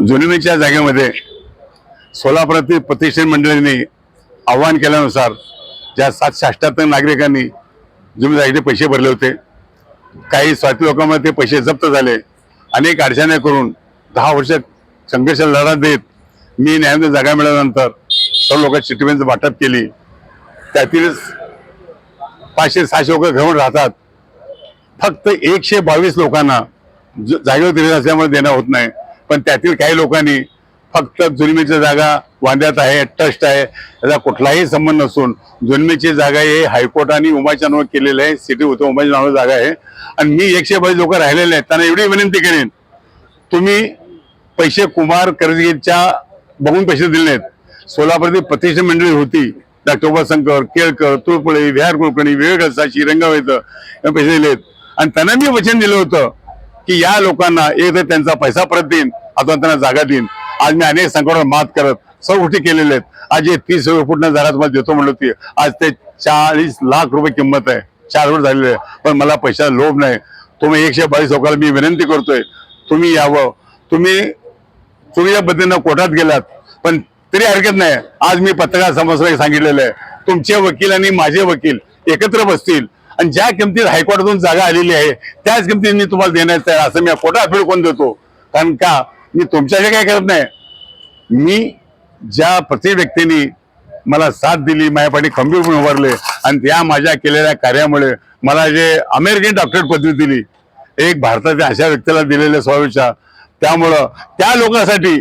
जुनिमीच्या जागेमध्ये सोलापुरातील प्रतिष्ठान मंडळींनी आव्हान केल्यानुसार ज्या सातशे अठ्ठ्याहत्तर नागरिकांनी जुनी जागेचे पैसे भरले होते काही स्वाती लोकांमध्ये ते पैसे जप्त झाले. अनेक अडचणी करून दहा वर्ष संघर्ष लढा देत मी न्यायालय जागा मिळाल्यानंतर सर्व लोकांची चिठ्ठीबंद वाटप केली. त्यातीलच पाचशे सहाशे लोक घेऊन राहतात. फक्त एकशे बावीस लोकांना ज- जागेवर दिलेलं असल्यामुळे देणं होत नाही. पण त्यातील काही लोकांनी फक्त जुलमीची जागा वांद्यात आहे ट्रस्ट आहे. याचा कुठलाही संबंध नसून जुलमीची जागा हे हायकोर्टाने उमाच्या नावावर केलेलं आहे. सिटी होतं उमाच्या नावावर जागा आहे. आणि मी एकशे बावीस लोक राहिलेले आहेत. त्यांना एवढी विनंती करेन तुम्ही पैसे कुमार करजगीच्या बघून पैसे दिले नाहीत. सोलापूरची प्रतिष्ठा मंडळी होती. डॉक्टर उपाशंकर केळकर तुळपुळे विहार कुलकर्णी विवेकसा साशी रंगावेत या पैसे दिलेत. आणि त्यांना मी वचन दिलं होतं की या लोकांना एक तर त्यांचा पैसा परत देईन. आता त्यांना जागा देईन. आज मी अनेक संकटावर मात करत सर्व गोष्टी केलेल्या आहेत. आज जे तीस फुटनं जागा तुम्हाला देतो म्हणलं होती आज ते चाळीस लाख रुपये किंमत आहे. चार वर्ष झालेली आहे. पण मला पैशाचा लोभ नाही. तुम्ही एकशे बावीस लोकांना मी विनंती करतोय तुम्ही यावं. तुम्ही चुकीच्या पद्धतीनं कोर्टात गेलात पण तरी हरकत नाही. आज मी पत्रकार समोर सांगितलेलं आहे. तुमचे वकील आणि माझे वकील एकत्र बसतील. आणि ज्या किमतीत हायकोर्टातून जागा आलेली आहे त्याच किमतीत मी तुम्हाला देण्याचं आहे असं मी कोर्टात अपील कोण देतो. कारण का? मी तुमच्याशी काय करत नाही. मी ज्या प्रत्येक व्यक्तीने मला साथ दिली माझ्यापाठी खंबीर उभारले आणि त्या माझ्या केलेल्या कार्यामुळे मला जे अमेरिकन डॉक्टरेट पदवी दिली एक भारताच्या अशा व्यक्तीला दिलेल्या स्वामीच्या त्यामुळं त्या लोकांसाठी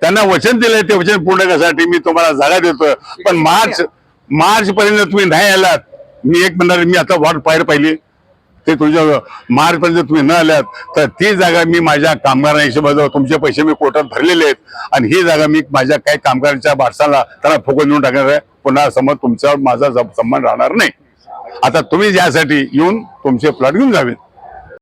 त्यांना वचन दिलंय ते वचन पूर्ण करण्यासाठी मी तुम्हाला जागा देतोय. पण मार्च मार्च पर्यंत तुम्ही नाही आलात. मी एक म्हणणार मी आता वाट पाहिजे पाहिली. ते तुमच्या मार्चपर्यंत तुम्ही न आल्यात तर ती जागा मी माझ्या कामगारांच्या हिशोबाजवळ तुमचे पैसे मी कोर्टात भरलेले आहेत. आणि ही जागा मी माझ्या काही कामगारांच्या बारसाला त्यांना फुकून देऊन टाकणार आहे. पुन्हा समोर तुमचा माझा सम्मान सन्मान राहणार नाही. आता तुम्ही यासाठी येऊन तुमचे प्लॉट घेऊन जावेत.